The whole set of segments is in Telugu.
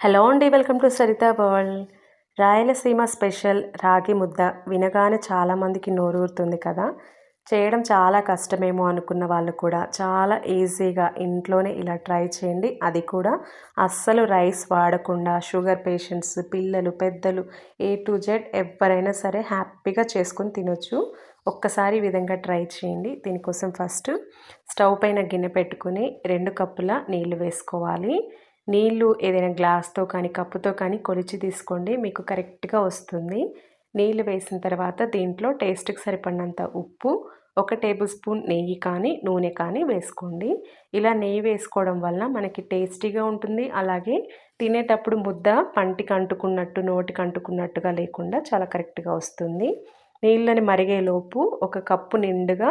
హలో అండి welcome to Saritha world. Rayalaseema special రాగి ముద్ద వినగానే చాలామందికి నోరూరుతుంది కదా. చేయడం చాలా కష్టమేమో అనుకున్న వాళ్ళు కూడా చాలా ఈజీగా ఇంట్లోనే ఇలా ట్రై చేయండి. అది కూడా అస్సలు రైస్ వాడకుండా షుగర్ పేషెంట్స్ పిల్లలు పెద్దలు ఏ టు జెడ్ ఎవరైనా సరే హ్యాపీగా చేసుకొని తినొచ్చు. ఒక్కసారి ఈ విధంగా ట్రై చేయండి. దీనికోసం ఫస్ట్ స్టవ్ పైన గిన్నె పెట్టుకుని రెండు కప్పుల నీళ్ళు వేసుకోవాలి. నీళ్ళు ఏదైనా గ్లాస్తో కానీ కప్పుతో కానీ కొలిచి తీసుకోండి. మీకు కరెక్ట్గా వస్తుంది. నీళ్ళు వేసిన తర్వాత దీంట్లో టేస్ట్కి సరిపడినంత ఉప్పు ఒక టేబుల్ స్పూన్ నెయ్యి కానీ నూనె కానీ వేసుకోండి. ఇలా నెయ్యి వేసుకోవడం వల్ల మనకి టేస్టీగా ఉంటుంది. అలాగే తినేటప్పుడు ముద్ద పంటికి అంటుకున్నట్టు నోటికి అంటుకున్నట్టుగా లేకుండా చాలా కరెక్ట్గా వస్తుంది. నీళ్ళని మరిగేలోపు ఒక కప్పు నిండుగా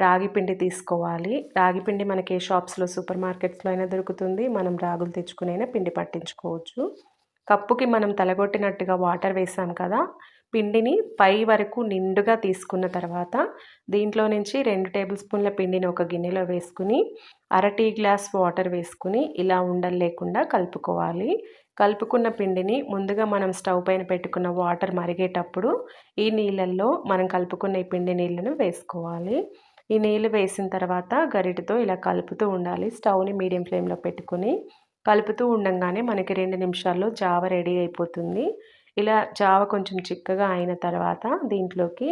రాగి పిండి తీసుకోవాలి. రాగి పిండి మనకి షాప్స్లో సూపర్ మార్కెట్స్లో అయినా దొరుకుతుంది. మనం రాగులు తెచ్చుకునైనా పిండి పట్టించుకోవచ్చు. కప్పుకి మనం తలగొట్టినట్టుగా వాటర్ వేసాం కదా పిండిని పై వరకు నిండుగా తీసుకున్న తర్వాత దీంట్లో నుంచి రెండు టేబుల్ స్పూన్ల పిండిని ఒక గిన్నెలో వేసుకుని అర టీ గ్లాస్ వాటర్ వేసుకుని ఇలా ఉండలు లేకుండా కలుపుకోవాలి. కలుపుకున్న పిండిని ముందుగా మనం స్టవ్ పైన పెట్టుకున్న వాటర్ మరిగేటప్పుడు ఈ నీళ్ళల్లో మనం కలుపుకున్న ఈ పిండి నీళ్ళను వేసుకోవాలి. ఈ నీళ్ళు వేసిన తర్వాత గరిటతో ఇలా కలుపుతూ ఉండాలి. స్టవ్ని మీడియం ఫ్లేమ్లో పెట్టుకుని కలుపుతూ ఉండగానే మనకి రెండు నిమిషాల్లో జావ రెడీ అయిపోతుంది. ఇలా జావ కొంచెం చిక్కగా అయిన తర్వాత దీంట్లోకి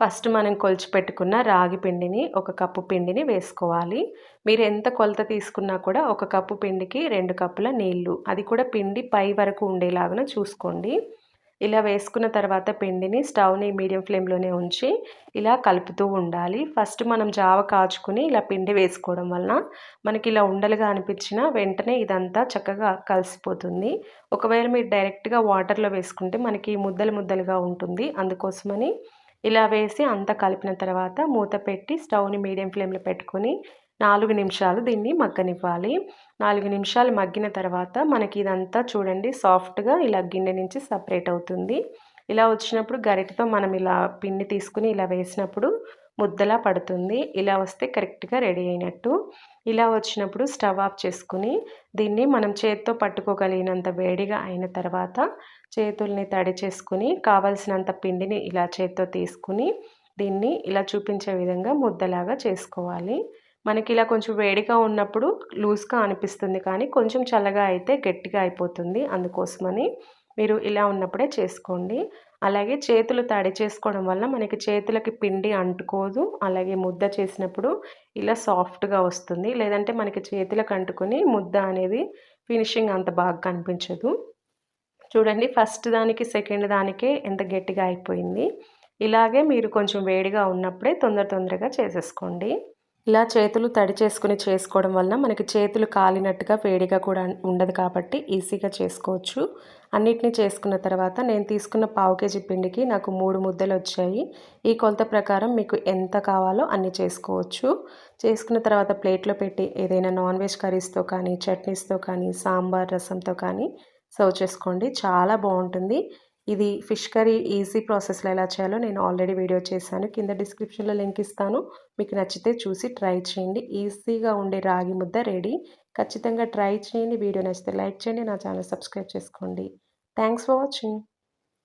ఫస్ట్ మనం కొలిచి పెట్టుకున్న రాగి పిండిని ఒక కప్పు పిండిని వేసుకోవాలి. మీరు ఎంత కొలత తీసుకున్నా కూడా ఒక కప్పు పిండికి రెండు కప్పుల నీళ్ళు. అది కూడా పిండి పై వరకు ఉండేలాగా చూసుకోండి. ఇలా వేసుకున్న తర్వాత పిండిని స్టవ్ని మీడియం ఫ్లేమ్లోనే ఉంచి ఇలా కలుపుతూ ఉండాలి. ఫస్ట్ మనం జావ కాచుకుని ఇలా పిండి వేసుకోవడం వలన మనకి ఇలా ఉండలుగా అనిపించిన వెంటనే ఇదంతా చక్కగా కలిసిపోతుంది. ఒకవేళ మీరు డైరెక్ట్గా వాటర్లో వేసుకుంటే మనకి ముద్దలు ముద్దలుగా ఉంటుంది. అందుకోసమని ఇలా వేసి అంతా కలిపిన తర్వాత మూత పెట్టి స్టవ్ని మీడియం ఫ్లేమ్లో పెట్టుకొని నాలుగు నిమిషాలు దీన్ని మగ్గనివ్వాలి. నాలుగు నిమిషాలు మగ్గిన తర్వాత మనకి ఇదంతా చూడండి సాఫ్ట్గా ఇలా గిన్నె నుంచి సపరేట్ అవుతుంది. ఇలా వచ్చినప్పుడు గరిటతో మనం ఇలా పిండి తీసుకుని ఇలా వేసినప్పుడు ముద్దలా పడుతుంది. ఇలా వస్తే కరెక్ట్గా రెడీ అయినట్టు. ఇలా వచ్చినప్పుడు స్టవ్ ఆఫ్ చేసుకుని దీన్ని మనం చేత్తో పట్టుకోగలిగినంత వేడిగా అయిన తర్వాత చేతుల్ని తడి చేసుకుని కావలసినంత పిండిని ఇలా చేత్తో తీసుకుని దీన్ని ఇలా చూపించే విధంగా ముద్దలాగా చేసుకోవాలి. మనకి ఇలా కొంచెం వేడిగా ఉన్నప్పుడు లూజ్గా అనిపిస్తుంది కానీ కొంచెం చల్లగా అయితే గట్టిగా అయిపోతుంది అందుకోసమని మీరు ఇలా ఉన్నప్పుడే చేసుకోండి. అలాగే చేతులు తడి చేసుకోవడం వల్ల మనకి చేతులకి పిండి అంటుకోదు. అలాగే ముద్ద చేసినప్పుడు ఇలా సాఫ్ట్గా వస్తుంది. లేదంటే మనకి చేతులకు అంటుకొని ముద్ద అనేది ఫినిషింగ్ అంత బాగా కనిపించదు. చూడండి ఫస్ట్ దానికి సెకండ్ దానికే ఎంత గట్టిగా అయిపోయింది. ఇలాగే మీరు కొంచెం వేడిగా ఉన్నప్పుడే తొందర తొందరగా చేసేసుకోండి. ఇలా చేతులు తడి చేసుకుని చేసుకోవడం వలన మనకి చేతులు కాలినట్టుగా వేడిగా కూడా ఉండదు కాబట్టి ఈజీగా చేసుకోవచ్చు. అన్నిటినీ చేసుకున్న తర్వాత నేను తీసుకున్న పావు కేజీ పిండికి నాకు మూడు ముద్దలు వచ్చాయి. ఈ కొలత ప్రకారం మీకు ఎంత కావాలో అన్ని చేసుకోవచ్చు. చేసుకున్న తర్వాత ప్లేట్లో పెట్టి ఏదైనా నాన్ వెజ్ కర్రీస్తో కానీ చట్నీస్తో కానీ సాంబార్ రసంతో కానీ సర్వ్ చేసుకోండి. చాలా బాగుంటుంది. ఇది ఫిష్ కర్రీ ఈజీ ప్రాసెస్లో ఎలా చేయాలో నేను ఆల్రెడీ వీడియో చేశాను. కింద డిస్క్రిప్షన్లో లింక్ ఇస్తాను. మీకు నచ్చితే చూసి ట్రై చేయండి. ఈజీగా ఉండే రాగి ముద్ద రెడీ. ఖచ్చితంగా ట్రై చేయండి. వీడియో నచ్చితే లైక్ చేయండి. నా ఛానల్ సబ్స్క్రైబ్ చేసుకోండి. Thanks for watching.